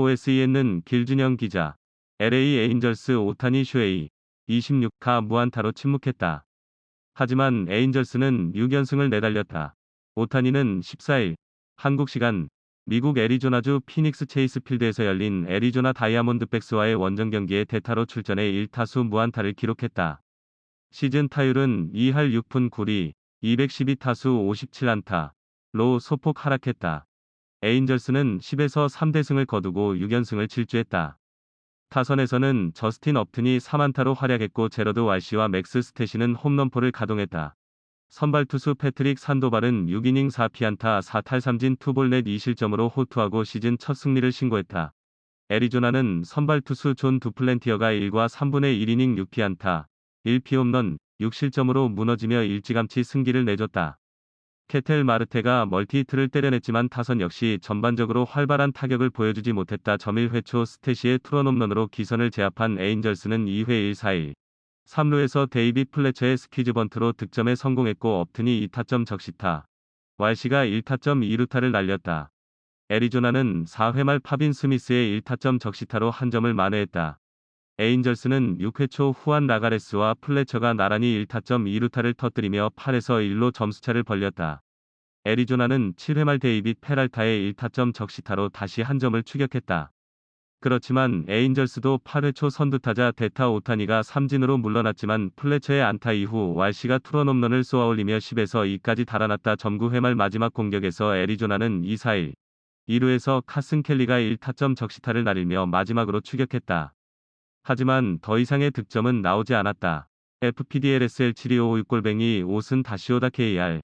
OSEN은 길준영 기자. LA 에인절스 오타니 슈에이 26카 무안타로 침묵했다. 하지만 에인절스는 6연승을 내달렸다. 오타니는 14일 한국 시간 미국 애리조나주 피닉스 체이스 필드에서 열린 애리조나 다이아몬드백스와의 원정 경기에 대타로 출전해 1타수 무안타를 기록했다. 시즌 타율은 2할 6푼 9리 212타수 57안타 로 소폭 하락했다. 에인절스는 10에서 3대승을 거두고 6연승을 질주했다. 타선에서는 저스틴 업튼이 3안타로 활약했고 제러드 왈시와 맥스 스테시는 홈런포를 가동했다. 선발 투수 패트릭 산도발은 6이닝 4피안타 4탈3진 투볼넷 2실점으로 호투하고 시즌 첫 승리를 신고했다. 애리조나는 선발 투수 존 두플랜티어가 1과 3분의 1이닝 6피안타 1피홈런 6실점으로 무너지며 일찌감치 승기를 내줬다. 케텔 마르테가 멀티히트를 때려냈지만 타선 역시 전반적으로 활발한 타격을 보여주지 못했다. 점일 회초 스테시의 투런홈런으로 기선을 제압한 에인절스는 2회 1사일 3루에서 데이비 플래처의 스키즈 번트로 득점에 성공했고 업튼이 2타점 적시타. 왈시가 1타점 2루타를 날렸다. 애리조나는 4회 말 파빈 스미스의 1타점 적시타로 한 점을 만회했다. 에인절스는 6회 초 후안 라가레스와 플래처가 나란히 1타점 2루타를 터뜨리며 8에서 1로 점수차를 벌렸다. 애리조나는 7회 말 데이빗 페랄타의 1타점 적시타로 다시 한 점을 추격했다. 그렇지만 에인절스도 8회 초 선두타자 데타 오타니가 삼진으로 물러났지만 플래처의 안타 이후 왈시가 투런 홈런을 쏘아올리며 10에서 2까지 달아났다. 점구 회말 마지막 공격에서 애리조나는 2-4-1. 2루에서 카슨 켈리가 1타점 적시타를 날리며 마지막으로 추격했다. 하지만 더 이상의 득점은 나오지 않았다. FPDLSL 7256골뱅이 5은 다시오다 KR